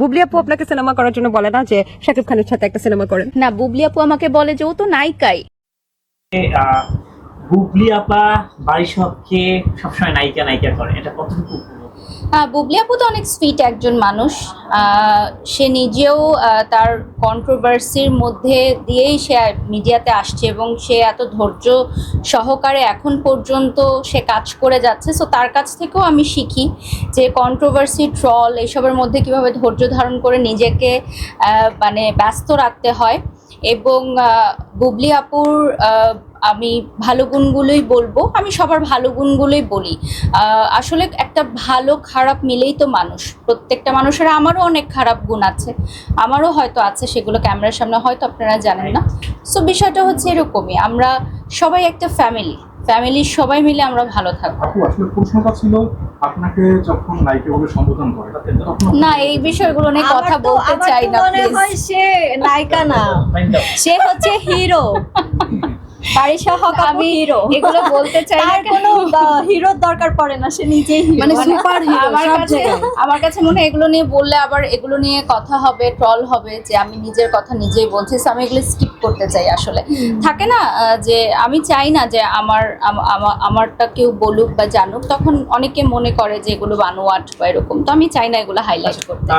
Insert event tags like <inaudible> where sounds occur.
বুবলি আপু আপনাকে সিনেমা করার জন্য বলে না যে শাকিব খানের সাথে একটা সিনেমা করেন? না বুবলি আপু আমাকে বলে যে ও তো নায়িকাই। বুবলি আপা বাড়ির সবকে সবসময় নায়িকা নায়িকা করে এটা কতটুকু? বুবলি আপু তো অনেক সুইট একজন মানুষ। সে নিজেও তার কন্ট্রোভার্সির মধ্যে দিয়েই সে মিডিয়াতে আসছে এবং সে এত ধৈর্য সহকারে এখন পর্যন্ত সে কাজ করে যাচ্ছে। সো তার কাছ থেকেও আমি শিখি যে কন্ট্রোভার্সি ট্রল এসবের মধ্যে কীভাবে ধৈর্য ধারণ করে নিজেকে মানে ব্যস্ত রাখতে হয়। এবং বুবলি আপুর আমি ভালো গুণগুলোই বলব আমি সবার ভালো গুণগুলোই বলি। আহ, আসলে একটা ভালো খারাপ মিলেই তো মানুষ। প্রত্যেকটা মানুষের আমারও অনেক খারাপ গুণ আছে। আমারও হয়তো আছে সেগুলো ক্যামেরার সামনে হয়তো আপনারা জানেন না। সো বিষয়টা হচ্ছে এরকমই আমরা সবাই একটা ফ্যামিলি ফ্যামিলির সবাই মিলে আমরা ভালো থাকব। আসলে প্রশ্নটা ছিল আপনাকে যখন নায়িকা বলে সম্বোধন করে না এই বিষয়গুলো নিয়ে কথা বলতে চাই না মনে হয় সে নায়িকা না। সে হচ্ছে হিরো <laughs> বারিশা হক আমি হিরো এগুলো বলতে চাই না কোনো? হিরোর দরকার পড়ে না সে নিজেই মানে সুপার হিরো আমার কাছে আমার কাছে মনে হয় এগুলো নিয়ে বললে আবার এগুলো নিয়ে কথা হবে ট্রল হবে যে আমি নিজের কথা নিজেই বলছি আমি এগুলো স্কিপ করতে চাই আসলে। থাকে না যে আমি চাই না যে আমার আমারটা কেউ বলুক বা জানুক তখন অনেকে মনে করে যে এগুলো বানোয়াট বা এরকম তো আমি চাই না এগুলো হাইলাইট করতে।